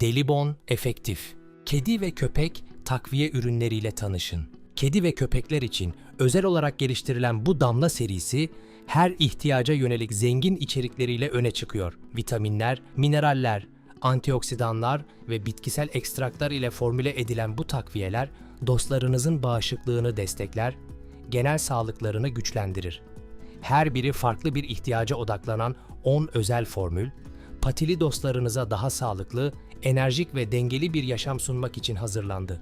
Delibon efektif. Kedi ve köpek takviye ürünleriyle tanışın. Kedi ve köpekler için özel olarak geliştirilen bu damla serisi her ihtiyaca yönelik zengin içerikleriyle öne çıkıyor. Vitaminler, mineraller, antioksidanlar ve bitkisel ekstraklar ile formüle edilen bu takviyeler dostlarınızın bağışıklığını destekler, genel sağlıklarını güçlendirir. Her biri farklı bir ihtiyaca odaklanan 10 özel formül, patili dostlarınıza daha sağlıklı, enerjik ve dengeli bir yaşam sunmak için hazırlandı.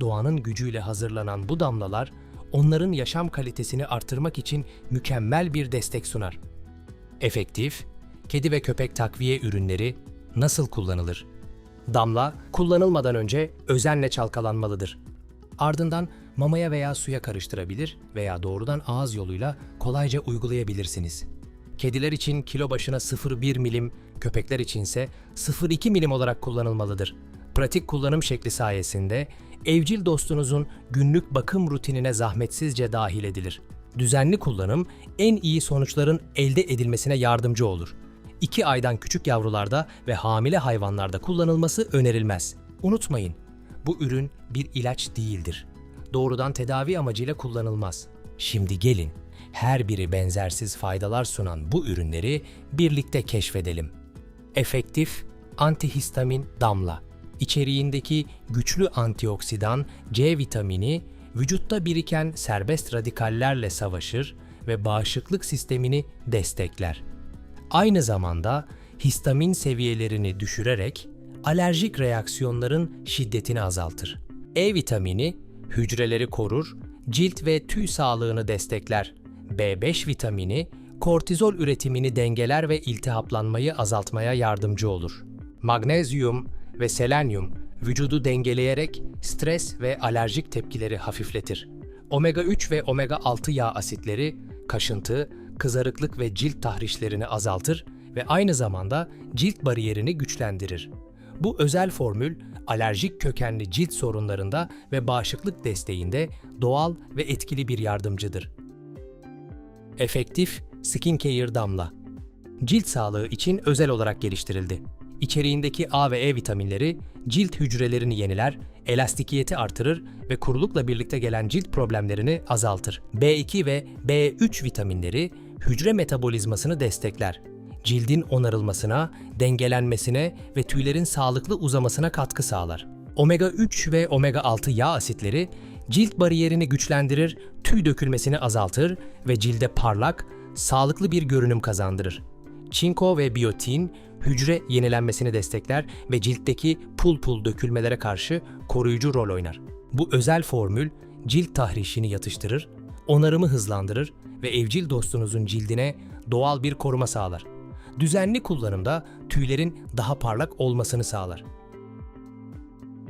Doğanın gücüyle hazırlanan bu damlalar, onların yaşam kalitesini artırmak için mükemmel bir destek sunar. Efektif, kedi ve köpek takviye ürünleri nasıl kullanılır? Damla, kullanılmadan önce özenle çalkalanmalıdır. Ardından mamaya veya suya karıştırabilir veya doğrudan ağız yoluyla kolayca uygulayabilirsiniz. Kediler için kilo başına 0,1 milim, köpekler içinse 0,2 milim olarak kullanılmalıdır. Pratik kullanım şekli sayesinde evcil dostunuzun günlük bakım rutinine zahmetsizce dahil edilir. Düzenli kullanım en iyi sonuçların elde edilmesine yardımcı olur. 2 aydan küçük yavrularda ve hamile hayvanlarda kullanılması önerilmez. Unutmayın, bu ürün bir ilaç değildir. Doğrudan tedavi amacıyla kullanılmaz. Şimdi gelin, her biri benzersiz faydalar sunan bu ürünleri birlikte keşfedelim. Efektif antihistamin damla. İçeriğindeki güçlü antioksidan C vitamini vücutta biriken serbest radikallerle savaşır ve bağışıklık sistemini destekler. Aynı zamanda histamin seviyelerini düşürerek alerjik reaksiyonların şiddetini azaltır. E vitamini hücreleri korur, cilt ve tüy sağlığını destekler. B5 vitamini kortizol üretimini dengeler ve iltihaplanmayı azaltmaya yardımcı olur. Magnezyum ve selenyum vücudu dengeleyerek stres ve alerjik tepkileri hafifletir. Omega 3 ve omega 6 yağ asitleri kaşıntı, kızarıklık ve cilt tahrişlerini azaltır ve aynı zamanda cilt bariyerini güçlendirir. Bu özel formül alerjik kökenli cilt sorunlarında ve bağışıklık desteğinde doğal ve etkili bir yardımcıdır. Efektif Skincare Damla Cilt sağlığı için özel olarak geliştirildi. İçeriğindeki A ve E vitaminleri cilt hücrelerini yeniler, elastikiyeti artırır ve kurulukla birlikte gelen cilt problemlerini azaltır. B2 ve B3 vitaminleri hücre metabolizmasını destekler. Cildin onarılmasına, dengelenmesine ve tüylerin sağlıklı uzamasına katkı sağlar. Omega 3 ve omega 6 yağ asitleri cilt bariyerini güçlendirir, tüy dökülmesini azaltır ve cilde parlak, sağlıklı bir görünüm kazandırır. Çinko ve biyotin hücre yenilenmesini destekler ve ciltteki pul pul dökülmelere karşı koruyucu rol oynar. Bu özel formül cilt tahrişini yatıştırır, onarımı hızlandırır ve evcil dostunuzun cildine doğal bir koruma sağlar. Düzenli kullanımda tüylerin daha parlak olmasını sağlar.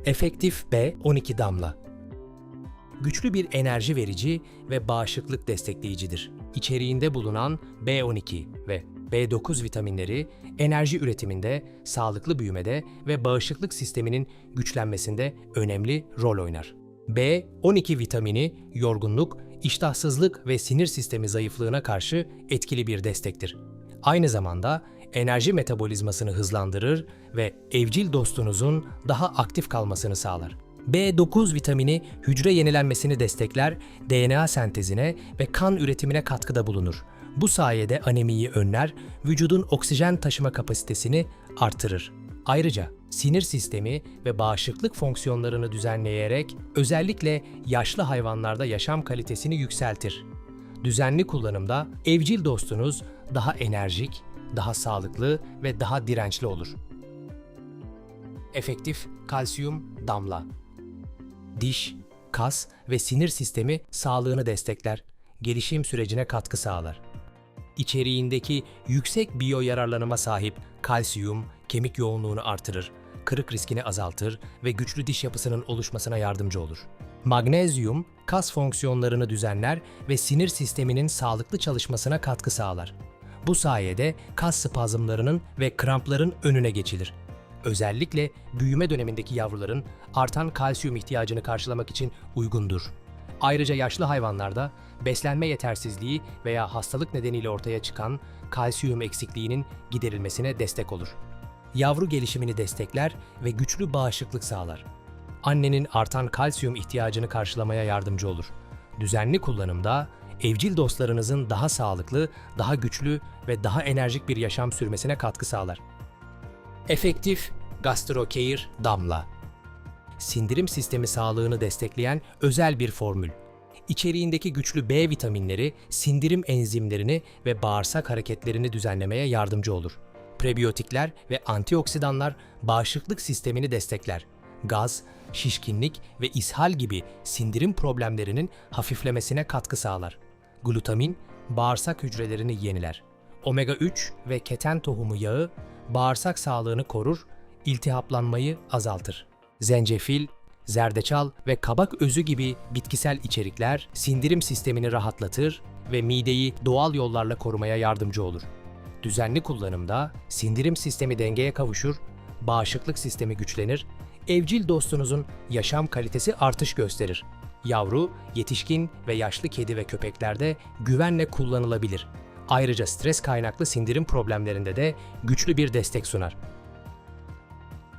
Efektif B12 damla güçlü bir enerji verici ve bağışıklık destekleyicidir. İçeriğinde bulunan B12 ve B9 vitaminleri enerji üretiminde, sağlıklı büyümede ve bağışıklık sisteminin güçlenmesinde önemli rol oynar. B12 vitamini yorgunluk, iştahsızlık ve sinir sistemi zayıflığına karşı etkili bir destektir. Aynı zamanda enerji metabolizmasını hızlandırır ve evcil dostunuzun daha aktif kalmasını sağlar. B9 vitamini hücre yenilenmesini destekler, DNA sentezine ve kan üretimine katkıda bulunur. Bu sayede anemiyi önler, vücudun oksijen taşıma kapasitesini artırır. Ayrıca sinir sistemi ve bağışıklık fonksiyonlarını düzenleyerek özellikle yaşlı hayvanlarda yaşam kalitesini yükseltir. Düzenli kullanımda evcil dostunuz daha enerjik, daha sağlıklı ve daha dirençli olur. Efektif kalsiyum damla diş, kas ve sinir sistemi sağlığını destekler, gelişim sürecine katkı sağlar. İçeriğindeki yüksek biyo yararlanıma sahip kalsiyum, kemik yoğunluğunu artırır, kırık riskini azaltır ve güçlü diş yapısının oluşmasına yardımcı olur. Magnezyum, kas fonksiyonlarını düzenler ve sinir sisteminin sağlıklı çalışmasına katkı sağlar. Bu sayede kas spazmlarının ve krampların önüne geçilir özellikle büyüme dönemindeki yavruların artan kalsiyum ihtiyacını karşılamak için uygundur. Ayrıca yaşlı hayvanlarda beslenme yetersizliği veya hastalık nedeniyle ortaya çıkan kalsiyum eksikliğinin giderilmesine destek olur. yavru gelişimini destekler ve güçlü bağışıklık sağlar. Annenin artan kalsiyum ihtiyacını karşılamaya yardımcı olur. Düzenli kullanımda evcil dostlarınızın daha sağlıklı, daha güçlü ve daha enerjik bir yaşam sürmesine katkı sağlar. Efektif Gastrocare Damla Sindirim sistemi sağlığını destekleyen özel bir formül. İçeriğindeki güçlü B vitaminleri sindirim enzimlerini ve bağırsak hareketlerini düzenlemeye yardımcı olur. Prebiyotikler ve antioksidanlar bağışıklık sistemini destekler. Gaz, şişkinlik ve ishal gibi sindirim problemlerinin hafiflemesine katkı sağlar. Glutamin, bağırsak hücrelerini yeniler. Omega 3 ve keten tohumu yağı bağırsak sağlığını korur, iltihaplanmayı azaltır. Zencefil, zerdeçal ve kabak özü gibi bitkisel içerikler sindirim sistemini rahatlatır ve mideyi doğal yollarla korumaya yardımcı olur. Düzenli kullanımda sindirim sistemi dengeye kavuşur, bağışıklık sistemi güçlenir, evcil dostunuzun yaşam kalitesi artış gösterir. Yavru, yetişkin ve yaşlı kedi ve köpeklerde güvenle kullanılabilir. Ayrıca stres kaynaklı sindirim problemlerinde de güçlü bir destek sunar.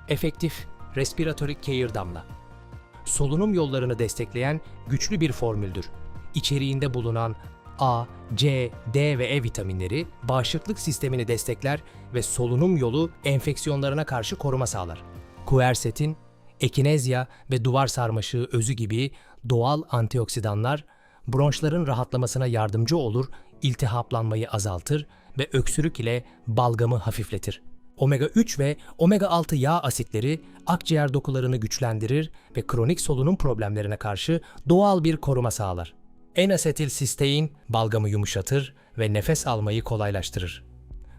Efektif Respiratory Care Damla Solunum yollarını destekleyen güçlü bir formüldür. İçeriğinde bulunan A, C, D ve E vitaminleri bağışıklık sistemini destekler ve solunum yolu enfeksiyonlarına karşı koruma sağlar. Quercetin, ekinezya ve duvar sarmaşığı özü gibi doğal antioksidanlar bronşların rahatlamasına yardımcı olur, iltihaplanmayı azaltır ve öksürük ile balgamı hafifletir. Omega 3 ve omega 6 yağ asitleri akciğer dokularını güçlendirir ve kronik solunum problemlerine karşı doğal bir koruma sağlar. N-asetil sistein balgamı yumuşatır ve nefes almayı kolaylaştırır.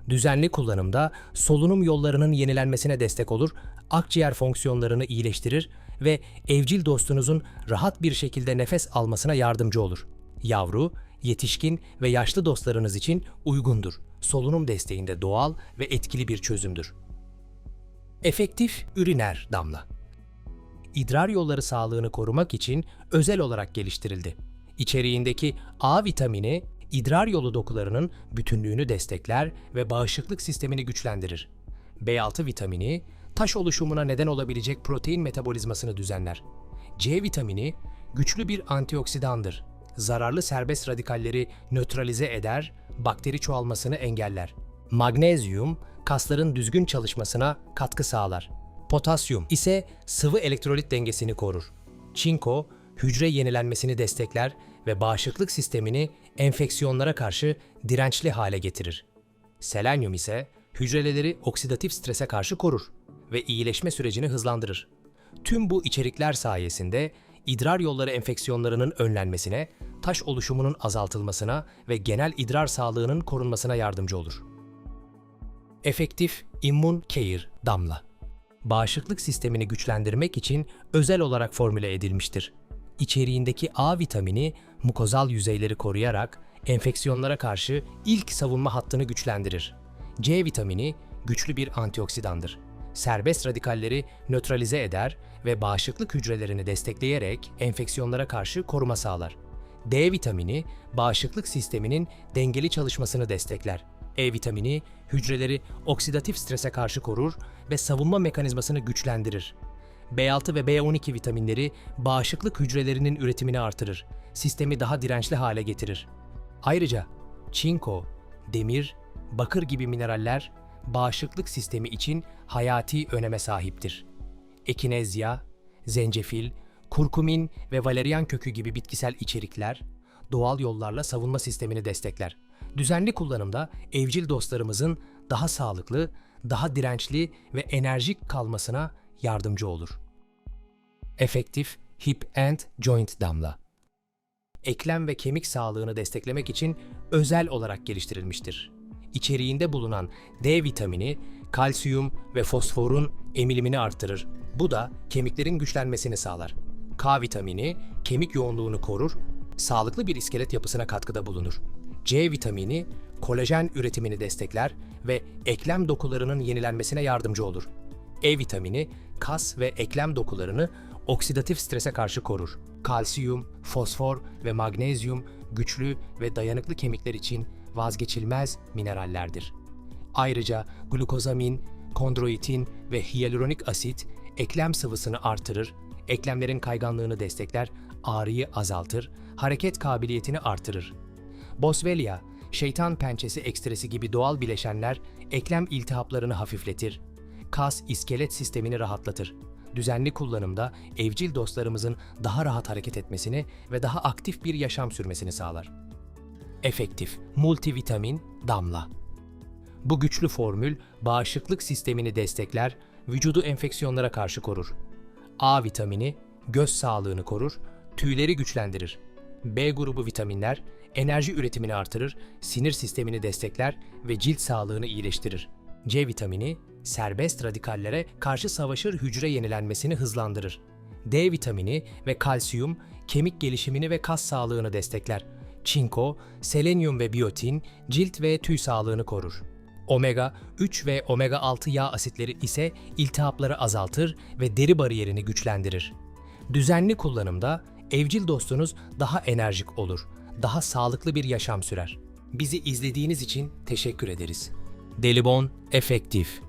Düzenli kullanımda solunum yollarının yenilenmesine destek olur, akciğer fonksiyonlarını iyileştirir ve evcil dostunuzun rahat bir şekilde nefes almasına yardımcı olur. Yavru, yetişkin ve yaşlı dostlarınız için uygundur. Solunum desteğinde doğal ve etkili bir çözümdür. Efektif üriner damla. İdrar yolları sağlığını korumak için özel olarak geliştirildi. İçeriğindeki A vitamini idrar yolu dokularının bütünlüğünü destekler ve bağışıklık sistemini güçlendirir. B6 vitamini taş oluşumuna neden olabilecek protein metabolizmasını düzenler. C vitamini güçlü bir antioksidandır. Zararlı serbest radikalleri nötralize eder, bakteri çoğalmasını engeller. Magnezyum kasların düzgün çalışmasına katkı sağlar. Potasyum ise sıvı elektrolit dengesini korur. Çinko hücre yenilenmesini destekler ve bağışıklık sistemini enfeksiyonlara karşı dirençli hale getirir. Selenyum ise hücreleri oksidatif strese karşı korur ve iyileşme sürecini hızlandırır. Tüm bu içerikler sayesinde idrar yolları enfeksiyonlarının önlenmesine, taş oluşumunun azaltılmasına ve genel idrar sağlığının korunmasına yardımcı olur. Efektif Immune Care Damla Bağışıklık sistemini güçlendirmek için özel olarak formüle edilmiştir. İçeriğindeki A vitamini mukozal yüzeyleri koruyarak enfeksiyonlara karşı ilk savunma hattını güçlendirir. C vitamini güçlü bir antioksidandır. Serbest radikalleri nötralize eder ve bağışıklık hücrelerini destekleyerek enfeksiyonlara karşı koruma sağlar. D vitamini bağışıklık sisteminin dengeli çalışmasını destekler. E vitamini hücreleri oksidatif strese karşı korur ve savunma mekanizmasını güçlendirir. B6 ve B12 vitaminleri bağışıklık hücrelerinin üretimini artırır. Sistemi daha dirençli hale getirir. Ayrıca çinko, demir, bakır gibi mineraller bağışıklık sistemi için hayati öneme sahiptir. Ekinezya, zencefil, kurkumin ve valerian kökü gibi bitkisel içerikler doğal yollarla savunma sistemini destekler. Düzenli kullanımda evcil dostlarımızın daha sağlıklı, daha dirençli ve enerjik kalmasına yardımcı olur. Efektif Hip and Joint Damla Eklem ve kemik sağlığını desteklemek için özel olarak geliştirilmiştir. İçeriğinde bulunan D vitamini, kalsiyum ve fosforun emilimini artırır. Bu da kemiklerin güçlenmesini sağlar. K vitamini kemik yoğunluğunu korur, sağlıklı bir iskelet yapısına katkıda bulunur. C vitamini kolajen üretimini destekler ve eklem dokularının yenilenmesine yardımcı olur. E vitamini kas ve eklem dokularını oksidatif strese karşı korur. Kalsiyum, fosfor ve magnezyum güçlü ve dayanıklı kemikler için vazgeçilmez minerallerdir. Ayrıca glukozamin, kondroitin ve hyaluronik asit eklem sıvısını artırır, eklemlerin kayganlığını destekler, ağrıyı azaltır, hareket kabiliyetini artırır. Boswellia, şeytan pençesi ekstresi gibi doğal bileşenler eklem iltihaplarını hafifletir. Kas, iskelet sistemini rahatlatır. Düzenli kullanımda evcil dostlarımızın daha rahat hareket etmesini ve daha aktif bir yaşam sürmesini sağlar. Efektif, multivitamin, damla. Bu güçlü formül bağışıklık sistemini destekler, vücudu enfeksiyonlara karşı korur. A vitamini göz sağlığını korur, tüyleri güçlendirir. B grubu vitaminler enerji üretimini artırır, sinir sistemini destekler ve cilt sağlığını iyileştirir. C vitamini serbest radikallere karşı savaşır hücre yenilenmesini hızlandırır. D vitamini ve kalsiyum kemik gelişimini ve kas sağlığını destekler. Çinko, selenyum ve biyotin cilt ve tüy sağlığını korur. Omega 3 ve omega 6 yağ asitleri ise iltihapları azaltır ve deri bariyerini güçlendirir. Düzenli kullanımda evcil dostunuz daha enerjik olur, daha sağlıklı bir yaşam sürer. Bizi izlediğiniz için teşekkür ederiz. Delibon efektif.